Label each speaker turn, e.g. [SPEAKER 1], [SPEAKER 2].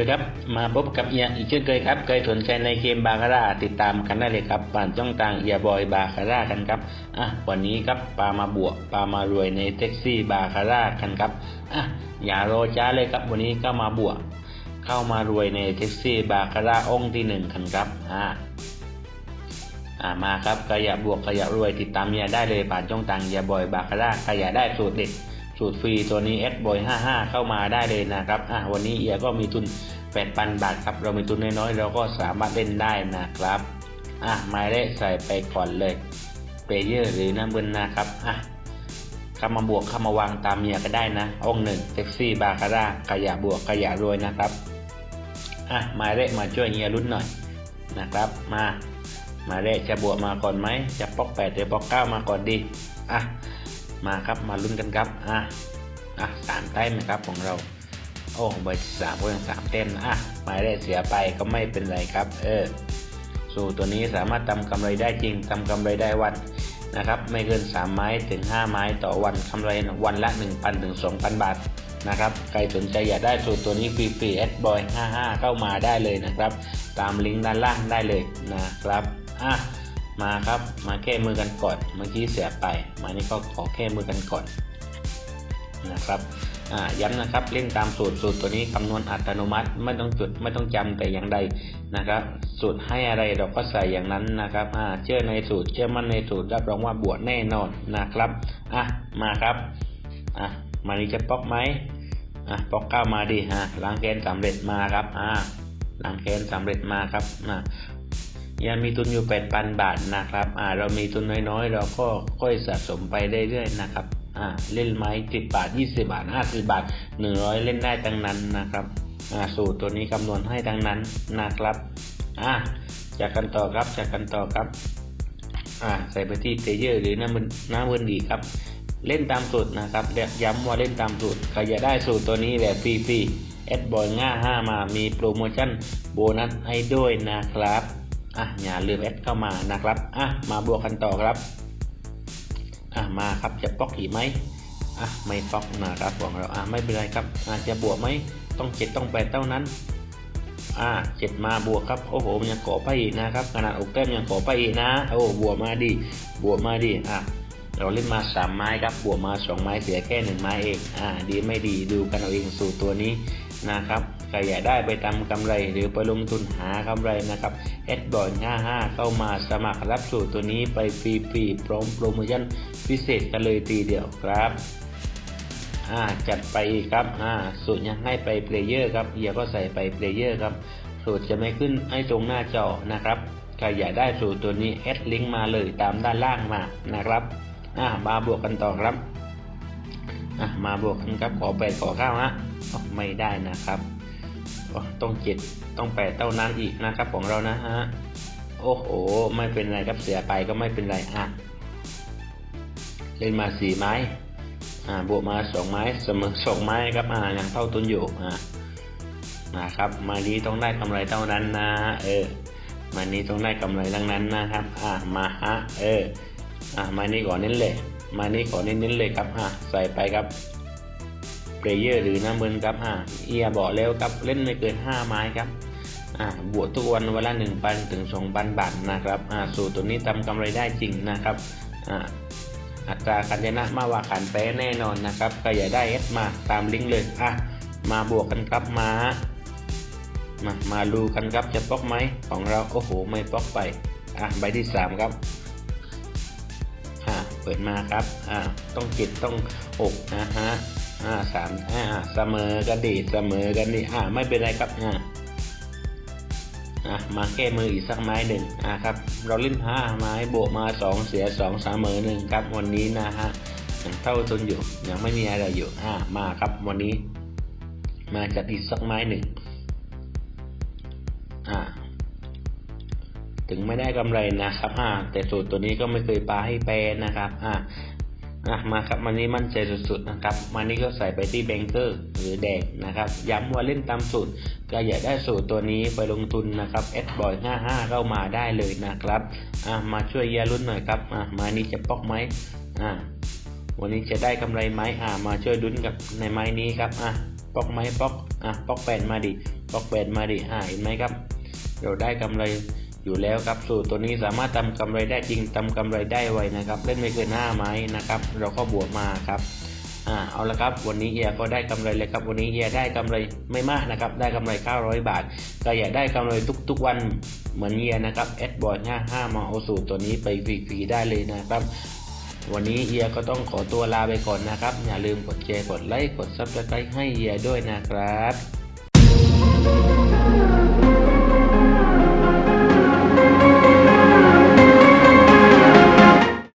[SPEAKER 1] ดีครับ มาพบกับเอียอีกเช่นเคยครับ เคยสนใจในเกมบาคาร่าติดตามกันได้เลยครับ ผ่านช่องทางเอียบอยบาคาร่ากันครับ อะ วันนี้ครับปามาบวกปามารวยในแท็กซี่บาคาร่ากันครับ อะ อย่ารอช้าเลยครับ วันนี้ก็มาบวก เข้ามารวยในแท็กซี่บาคาร่าองค์ที่หนึ่งกันครับ อะอ่ามาครับขยะบวกขยะรวยติดตามเมียได้เลยผ่านช่องทางเฮียบอยบาคาร่าขยะได้สูตรเด็ด สูตรฟรีตัวนี้เอสบอย55 เข้ามาได้เลยนะครับอ่าวันนี้เอียก็มีทุน 8,000 บาทครับ เรามีทุนน้อยๆ เราก็สามารถเล่นได้นะครับอะหมายเลขใส่ไปก่อนเลยเปเยอร์หรือน้ำเงินนะครับอะเข้ามาบวกเข้ามาวางตามเมียก็ได้นะองค์หนึ่งเซ็กซี่บาคาร่าขยะบวกขยะรวยนะครับอะหมายเลขมาช่วยเฮียรุ่นหน่อยนะครับ มามาเลขจะบวกมาก่อนไหมจะปอกแปดหรือปอกเก้ามาก่อนดีอะ มาครับมาลุ้นกันครับอะอะสามแต้มนะครับของเรา โอ้เบสามก็ยังสามเต้มนะอะหมายเลขเสียไปก็ไม่เป็นไรครับ เออสูตรตัวนี้สามารถทำกำไรได้จริงทำกำไรได้วันนะครับ ไม่เกิน 3 ไม้ถึง 5 ไม้ต่อวันกำไรวันละ 1,000ถึง2,000 บาทนะครับใครสนใจอยากได้สูตรตัวนี้ฟรีๆแอดบอย55เข้ามาได้เลยนะครับ ตามลิงก์ด้านล่างได้เลยนะครับอะ มาครับ มาแก้มือกันก่อน เมื่อกี้เสียไป มานี่ก็ขอแก้มือกันก่อนนะครับอ่าย้ำนะครับเล่นตามสูตรสูตรตัวนี้คำนวณอัตโนมัติไม่ต้องจดไม่ต้องจำแต่อย่างใดนะครับ สูตรให้อะไรเราก็ใส่อย่างนั้นนะครับอ่าเชื่อในสูตรเชื่อมั่นในสูตรรับรองว่าบวชแน่นอนนะครับอะมาครับอะมานี่จะป๊อกไหมอะป๊อกเก้ามาดิฮะล้างแกนสำเร็จมาครับอ่าล้างแกนสำเร็จมาครับอ่า ยังมีทุนอยู่ 8,000 บาทนะครับอ่าเรามีทุนน้อยๆ เราก็ค่อยสะสมไปเรื่อยๆนะครับอ่าเล่นไม้10 บาท 20 บาท 50 บาท 100 เล่นได้ทั้งนั้นนะครับอ่าสูตรตัวนี้คำนวณให้ทั้งนั้นนะครับอ่าจากกันต่อครับจากกันต่อครับอ่าใส่ไปที่เพลเยอร์หรือน้ำมันน้ำมันดีครับเล่นตามสูตรนะครับย้ำว่าเล่นตามสูตรใครอยากได้สูตรตัวนี้แบบฟรีๆแอดบอยง่า5มามีโปรโมชั่นโบนัสให้ด้วยนะครับ อะอย่าลืมแอดเข้ามานะครับอะมาบวกกันต่อครับอะมาครับจะป๊อกอีกไหมอะไม่ป๊อกนะครับของเราอะไม่เป็นไรครับอะจะบวกไหมต้องเจ็ดต้องแปดเท่านั้นอ่าเจ็ดมาบวกครับโอ้โหมันยังเกาะไปอีกนะครับขนาดอกแก้มยังเกาะไปอีกนะโอ้บวกมาดิบวกมาดิอะเราเล่นมาสามไม้ครับบวกมาสองไม้เสียแค่หนึ่งไม้เองอ่าดีไม่ดีดูกันเอาเองสู่ตัวนี้นะครับ ใครอยากได้ไปทำกำไรหรือไปลงทุนหากำไรนะครับแอดบอร์55 เข้ามาสมัครรับสูตรตัวนี้ไปฟรีๆพร้อมโปรโมชั่นพิเศษกันเลยทีเดียวครับอ่าจัดไปครับอ่าสูตรยังให้ไปเพลเยอร์ครับเฮียก็ใส่ไปเพลเยอร์ครับ สูตรจะไม่ขึ้นให้ตรงหน้าจอนะครับใครอยากได้สูตรตัวนี้แอดลิงก์มาเลยตามด้านล่างมานะครับอ่ามาบวกกันต่อครับอะมาบวกกันครับขอแปดขอเก้าฮะไม่ได้นะครับ ต้องเจ็ดต้องแปดเท่านั้นอีกนะครับของเรานะฮะ โอ้โห ไม่เป็นไรครับเสียไปก็ไม่เป็นไรอะ เล่นมาสี่ไม้ อ่า บวกมาสองไม้เสมอสองไม้ครับ อ่ายังเท่าตุนอยู่ อ่านะครับ มานี้ต้องได้กำไรเท่านั้นนะ เออ มานี้ต้องได้กำไรทั้งนั้นนะครับ อ่า มาฮะ เออ อ่า มานี้ก่อนเน้นเลย มานี้ขอเน้นๆเลยครับ อ่าใส่ไปครับ เพลเยอร์หรือน้ำเงินครับอ่าเอียบอกแล้วครับเล่นไม่เกินห้าไม้ครับอ่าบวกทุกวันวันละหนึ่งพันถึงสองพันบาทนะครับอ่าสูตรตัวนี้ทำกำไรได้จริงนะครับอ่าอัตราการชนะมากกว่าขันแป้แน่นอนนะครับใครอยากได้เอสมาตามลิงก์เลยอะมาบวกกันครับมามามาดูกันครับจะป๊อกไหมของเราโอ้โหไม่ป๊อกไปอะใบที่สามครับอ่าเปิดมาครับอ่าต้องจิตต้องอกนะฮะ อ่าสามอ่าเสมอกันดิเสมอกันดิอ่าไม่เป็นไรครับอ่าอะมาแก้มืออีกสักไม้หนึ่งอะครับ เราเล่นห้าไม้บวกมาสองเสียสองเสมอหนึ่งครับวันนี้นะฮะยังเท่าทุนอยู่ยังไม่มีอะไรอยู่อ่ามาครับวันนี้ มาจัดอีกสักไม้หนึ่งอ่าถึงไม่ได้กำไรนะครับอ่าแต่สูตรตัวนี้ก็ไม่เคยปาให้แปรนะครับอ่า อะมาครับมันนี้มั่นใจสุดๆนะครับมันนี้ก็ใส่ไปที่แบงเกอร์หรือแดงนะครับ ย้ำว่าเล่นตามสูตรก็อยากได้สูตรตัวนี้ไปลงทุนนะครับแอดบอย55 เข้ามาได้เลยนะครับอะมาช่วยยาลุ้นหน่อยครับอะมานี้จะปอกไหมอะวันนี้จะได้กำไรไหมอะมาช่วยลุ้นกับในไม้นี้ครับอะปอกไหมปอกอะปอกแปดมาดิปอกแปดมาดิอ่าเห็นไหมครับเราได้กำไร อยู่แล้วครับสูตรตัวนี้สามารถทำกำไรได้จริงทำกำไรได้ไวนะครับ เล่นไม่เกินห้าไม้นะครับ เราก็บวกมาครับอ่าเอาละครับวันนี้เอียก็ได้กำไรเลยครับ วันนี้เอียได้กำไรไม่มากนะครับ ได้กำไร 900 บาทก็อยากได้กำไรทุกๆวันเหมือนเอียนะครับแอดบอย55มาเอาสูตรตัวนี้ไปฟรีๆได้เลยนะครับวันนี้เอียก็ต้องขอตัวลาไปก่อนนะครับ อย่าลืมกดแชร์กดไลค์กด Subscribe ให้เอียด้วยนะครับ